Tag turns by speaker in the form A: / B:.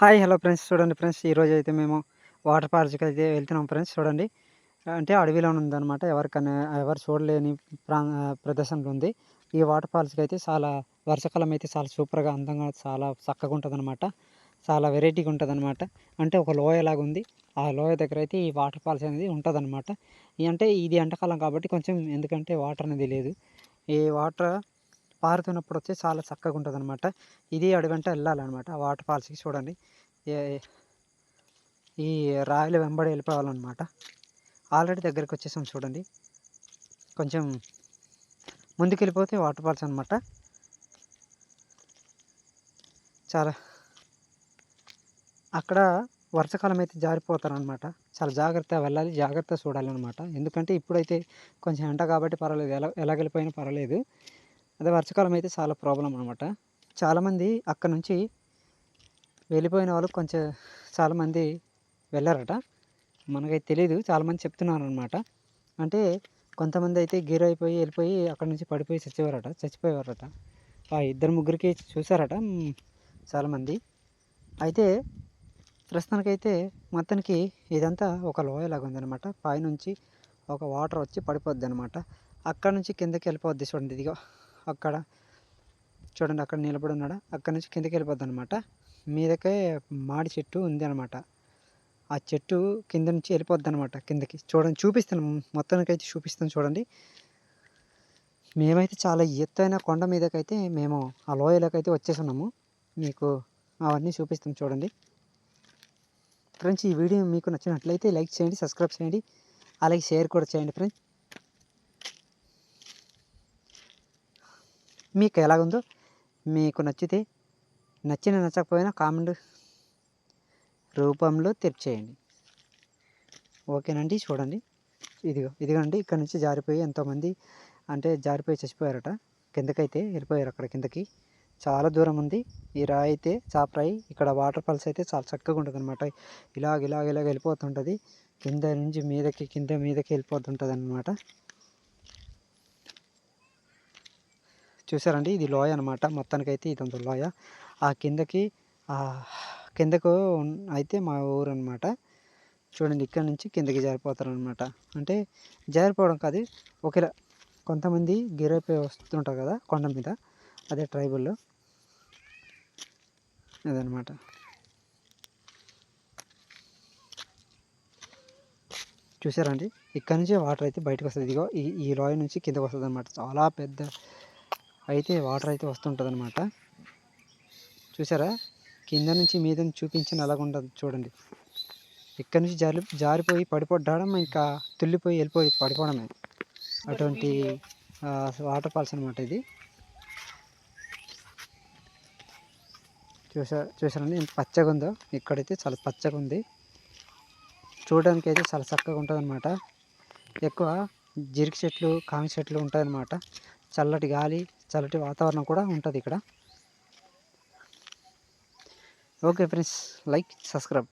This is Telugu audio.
A: Hi hello friends. చూడండి ఫ్రెండ్స్ ఈరోజు అయితే మేము వాటర్ ఫాల్స్కి అయితే వెళ్తున్నాం ఫ్రెండ్స్. చూడండి. అంటే అడవిలో ఉందన్నమాట. ఎవరికైనా ఎవరు చూడలేని ప్రా ప్రదేశంలో ఉంది. ఈ వాటర్ ఫాల్స్కి అయితే చాలా వర్షాకాలం అయితే చాలా సూపర్గా అందంగా చాలా చక్కగా ఉంటుందన్నమాట. చాలా వెరైటీగా ఉంటుందన్నమాట. అంటే ఒక లోయలాగా ఉంది. ఆ లోయ దగ్గర అయితే ఈ వాటర్ ఫాల్స్ అనేది ఉంటుందన్నమాట. అంటే ఇది ఎండాకాలం కాబట్టి కొంచెం ఎందుకంటే వాటర్ అనేది లేదు. ఈ వాటర్ పారుతున్నప్పుడు వచ్చి చాలా చక్కగా ఉంటుంది అనమాట ఇది అడుగంట వెళ్ళాలన్నమాట ఆ వాటర్ ఫాల్స్కి చూడండి. ఈ రాయల వెంబడి వెళ్ళిపోవాలన్నమాట ఆల్రెడీ దగ్గరికి వచ్చేసాం చూడండి. కొంచెం ముందుకు వెళ్ళిపోతే వాటర్ ఫాల్స్ అనమాట. చాలా అక్కడ వర్షాకాలం అయితే జారిపోతారనమాట. చాలా జాగ్రత్తగా వెళ్ళాలి జాగ్రత్తగా చూడాలన్నమాట ఎందుకంటే ఇప్పుడైతే కొంచెం ఎండ కాబట్టి పర్వాలేదు. ఎలా ఎలా వెళ్ళిపోయినా పర్వాలేదు. అదే వర్షాకాలం అయితే చాలా ప్రాబ్లం అనమాట చాలామంది అక్కడ నుంచి వెళ్ళిపోయిన వాళ్ళు కొంచెం చాలామంది వెళ్ళారట. మనకైతే తెలియదు చాలామంది చెప్తున్నారు అనమాట అంటే కొంతమంది అయితే గీర్ అయిపోయి వెళ్ళిపోయి అక్కడ నుంచి పడిపోయి చచ్చేవారట చచ్చిపోయేవారట ఆ ఇద్దరు ముగ్గురికి చూసారట చాలామంది. అయితే ప్రస్తుతానికైతే మొత్తానికి ఇదంతా ఒక లోయలాగా ఉందన్నమాట. పైనుంచి ఒక వాటర్ వచ్చి పడిపోద్ది అనమాట అక్కడ నుంచి కిందకి వెళ్ళిపోద్ది చూడండి. ఇదిగో. అక్కడ. చూడండి అక్కడ నిలబడి ఉన్నాడు? అక్కడ నుంచి కిందకి వెళ్ళిపోద్ది అనమాట మీదకే మాడి చెట్టు ఉంది అనమాట ఆ చెట్టు కింద నుంచి వెళ్ళిపోద్ది అనమాట కిందకి. చూడండి చూపిస్తాను. మొత్తానికి అయితే చూపిస్తాను చూడండి. మేమైతే చాలా ఎత్తైన కొండ మీదకైతే మేము ఆ లోయలోకి అయితే మీకు అవన్నీ చూపిస్తాం చూడండి. ఫ్రెండ్స్ ఈ వీడియో మీకు నచ్చినట్లయితే లైక్ చేయండి సబ్స్క్రైబ్ చేయండి. అలాగే షేర్ కూడా చేయండి ఫ్రెండ్స్. మీకు ఎలాగుందో మీకు నచ్చితే నచ్చిన నచ్చకపోయినా కామెంట్ రూపంలో తెరిచేయండి ఓకేనండి చూడండి. ఇదిగో ఇదిగోండి ఇక్కడ నుంచి జారిపోయి ఎంతోమంది అంటే జారిపోయి చచ్చిపోయారట. కిందకైతే వెళ్ళిపోయారు అక్కడ కిందకి. చాలా దూరం ఉంది. ఈ రాయి అయితే చాపరాయి ఇక్కడ వాటర్ ఫాల్స్ అయితే చాలా చక్కగా ఉంటుంది అనమాట ఇలాగ ఇలాగ ఇలాగ వెళ్ళిపోతుంటుంది. కింద నుంచి మీదకి కింద మీదకి వెళ్ళిపోతుంటుంది అనమాట చూసారండి? ఇది లోయ అనమాట మొత్తానికి అయితే ఇది లోయ. ఆ కిందకి కిందకు అయితే మా ఊరు అనమాట చూడండి ఇక్కడ నుంచి కిందకి జారిపోతారు అనమాట అంటే జారిపోవడం కాదు ఒకేలా కొంతమంది గిరైపోయి వస్తుంటారు కదా కొండ మీద అదే ట్రైబుల్లో అదనమాట చూసారండి? ఇక్కడ నుంచి వాటర్ అయితే బయటకు వస్తుంది ఇదిగో ఈ ఈ లోయ నుంచి కిందకు వస్తుంది అనమాట చాలా పెద్ద అయితే వాటర్ అయితే వస్తుంటుంది అనమాట చూసారా? కింద నుంచి మీద చూపించిన అలాగుంటుంది చూడండి. ఇక్కడ నుంచి జారి జారిపోయి పడిపోవడం ఇంకా తుల్లిపోయి వెళ్ళిపోయి పడిపోవడమే. అటువంటి వాటర్ ఫాల్స్ అనమాట ఇది. చూసా చూసారండి? ఎంత పచ్చగా ఉందో ఇక్కడైతే చాలా పచ్చగా ఉంది చూడడానికి అయితే చాలా చక్కగా ఉంటుంది అనమాట ఎక్కువ జిరికి చెట్లు కామి చెట్లు ఉంటాయన్నమాట. చల్లటి గాలి చల్లటి వాతావరణం కూడా ఉంటుంది ఇక్కడ. Okay friends like subscribe